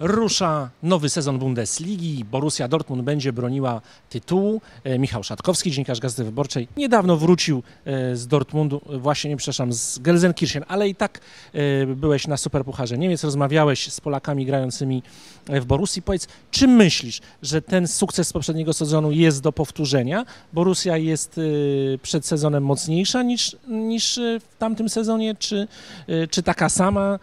Rusza nowy sezon Bundesligi. Borussia Dortmund będzie broniła tytułu. E, Michał Szatkowski, dziennikarz Gazety Wyborczej, niedawno wrócił e, z Dortmundu, właśnie, nie przepraszam, z Gelsenkirchen, ale i tak e, byłeś na Superpucharze Niemiec, rozmawiałeś z Polakami grającymi w Borussii. Powiedz, czy myślisz, że ten sukces z poprzedniego sezonu jest do powtórzenia? Borussia jest przed sezonem mocniejsza niż, niż w tamtym sezonie, czy, czy taka sama,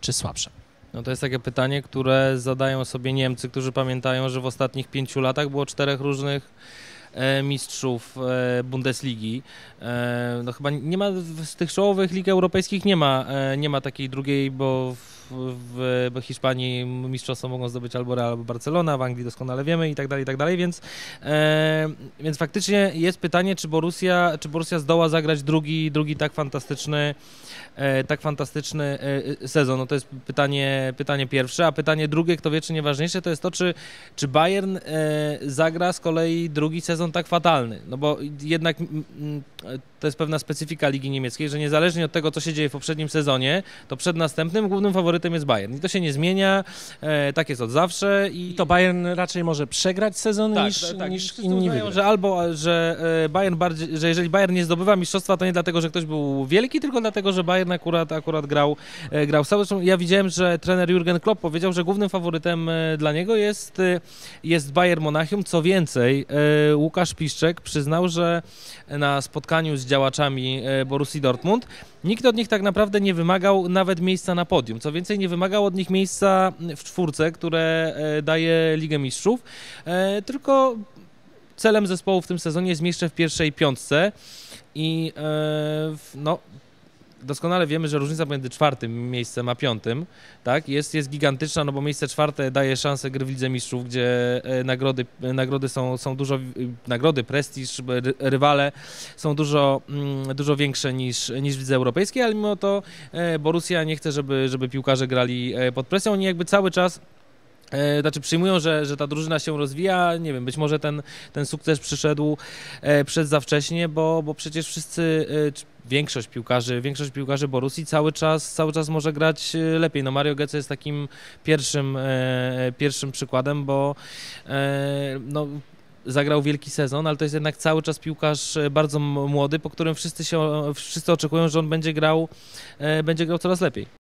czy słabsza? No to jest takie pytanie, które zadają sobie Niemcy, którzy pamiętają, że w ostatnich pięciu latach było czterech różnych e, mistrzów e, Bundesligi. E, no chyba nie ma z tych czołowych lig europejskich nie ma, nie ma takiej drugiej, bo w, w, Hiszpanii mistrzostwo mogą zdobyć albo Real, albo Barcelona, w Anglii doskonale wiemy i tak dalej, i tak dalej, więc, e, więc faktycznie jest pytanie, czy Borussia, czy Borussia zdoła zagrać drugi, drugi tak fantastyczny e, tak fantastyczny e, sezon? No to jest pytanie, pytanie pierwsze, a pytanie drugie, kto wie, czy nieważniejsze, to jest to, czy, czy Bayern e, zagra z kolei drugi sezon tak fatalny. No bo jednak to jest pewna specyfika Ligi Niemieckiej, że niezależnie od tego, co się dzieje w poprzednim sezonie, to przed następnym głównym faworytem jest Bayern. I to się nie zmienia, e, tak jest od zawsze. I to Bayern raczej może przegrać sezon tak, niż, tak, tak. niż inni uznają, że albo, że e, Bayern bardziej, że jeżeli Bayern nie zdobywa mistrzostwa, to nie dlatego, że ktoś był wielki, tylko dlatego, że Bayern akurat, akurat grał, e, grał. Zresztą ja widziałem, że trener Jurgen Klopp powiedział, że głównym faworytem e, dla niego jest, e, jest Bayern Monachium. Co więcej, e, Łukasz Piszczek przyznał, że na spotkaniu z działaczami e, Borussii Dortmund nikt od nich tak naprawdę nie wymagał nawet miejsca na podium. Co więcej, nie wymagał od nich miejsca w czwórce, które e, daje Ligę Mistrzów, e, tylko celem zespołu w tym sezonie jest miejsce w pierwszej piątce i e, no, doskonale wiemy, że różnica między czwartym miejscem a piątym tak, jest, jest gigantyczna, no bo miejsce czwarte daje szansę gry w Lidze Mistrzów, gdzie e, nagrody, e, nagrody są, są dużo, e, nagrody, prestiż, ry- rywale są dużo, mm, dużo większe niż, niż w Lidze Europejskiej, ale mimo to Borussia nie chce, żeby, żeby piłkarze grali pod presją. Oni jakby cały czas E, znaczy przyjmują, że, że ta drużyna się rozwija, nie wiem, być może ten, ten sukces przyszedł, e, przyszedł za wcześnie, bo, bo przecież wszyscy, e, większość piłkarzy, większość piłkarzy Borussii cały czas, cały czas może grać e, lepiej. No Mario Götze jest takim pierwszym, pierwszym przykładem, bo no, zagrał wielki sezon, ale to jest jednak cały czas piłkarz bardzo młody, po którym wszyscy, się, wszyscy oczekują, że on będzie grał, będzie grał coraz lepiej.